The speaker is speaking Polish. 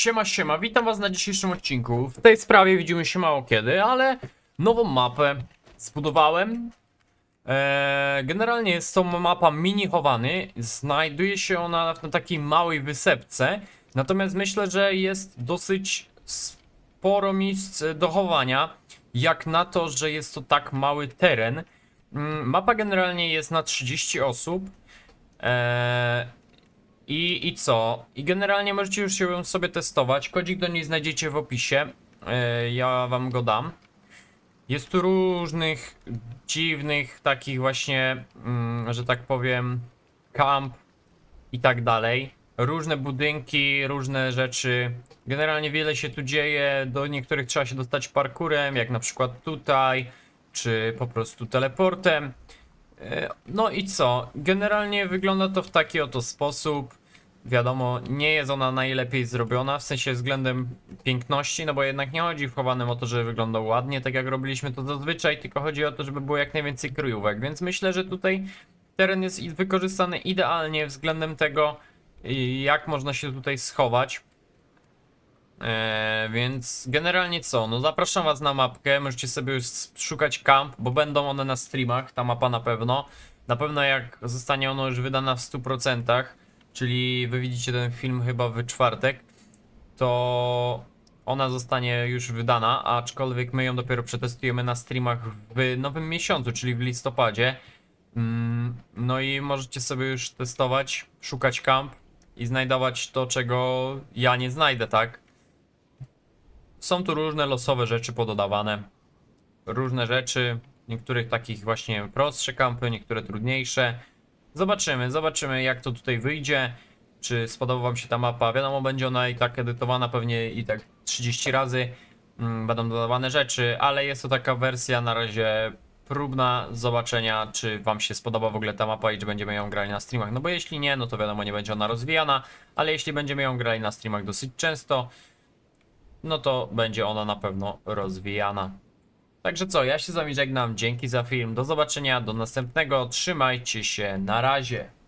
Siema, siema, witam was na dzisiejszym odcinku. W tej sprawie widzimy się mało kiedy, ale nową mapę zbudowałem. Eee, generalnie jest to mapa mini chowany. Znajduje się ona na takiej małej wysepce. Natomiast myślę, że jest dosyć sporo miejsc do chowania. Jak na to, że jest to tak mały teren. Mm, Mapa generalnie jest na 30 osób. Eee, i, I co? I generalnie możecie już ją sobie testować. Kodzik do niej znajdziecie w opisie. E, ja wam go dam. Jest tu różnych dziwnych takich właśnie, mm, że tak powiem, kamp i tak dalej. Różne budynki, różne rzeczy. Generalnie wiele się tu dzieje. Do niektórych trzeba się dostać parkurem, jak na przykład tutaj, czy po prostu teleportem. E, No i co? Generalnie wygląda to w taki oto sposób. Wiadomo, nie jest ona najlepiej zrobiona, w sensie względem piękności, no bo jednak nie chodzi w chowanym o to, żeby wyglądał ładnie, tak jak robiliśmy to zazwyczaj, tylko chodzi o to, żeby było jak najwięcej kryjówek, więc myślę, że tutaj teren jest wykorzystany idealnie względem tego, jak można się tutaj schować. Eee, więc generalnie co? No zapraszam was na mapkę, możecie sobie już szukać kamp, bo będą one na streamach, ta mapa na pewno. Na pewno jak zostanie ona już wydana w 100%, czyli wy widzicie ten film chyba w czwartek, to ona zostanie już wydana, aczkolwiek my ją dopiero przetestujemy na streamach w nowym miesiącu, czyli w listopadzie. Mm, No i możecie sobie już testować, szukać kamp i znajdować to, czego ja nie znajdę, tak? Są tu różne losowe rzeczy pododawane. Różne rzeczy, niektórych takich właśnie prostsze kampy, niektóre trudniejsze. Zobaczymy, zobaczymy jak to tutaj wyjdzie. Czy spodoba wam się ta mapa? Wiadomo, będzie ona i tak edytowana pewnie i tak 30 razy. Mm, Będą dodawane rzeczy, ale jest to taka wersja na razie próbna zobaczenia, czy wam się spodoba w ogóle ta mapa i czy będziemy ją grali na streamach. No bo jeśli nie, no to wiadomo, nie będzie ona rozwijana, ale jeśli będziemy ją grali na streamach dosyć często, no to będzie ona na pewno rozwijana. Także co, ja się z wami żegnam, dzięki za film, do zobaczenia, do następnego, trzymajcie się, na razie.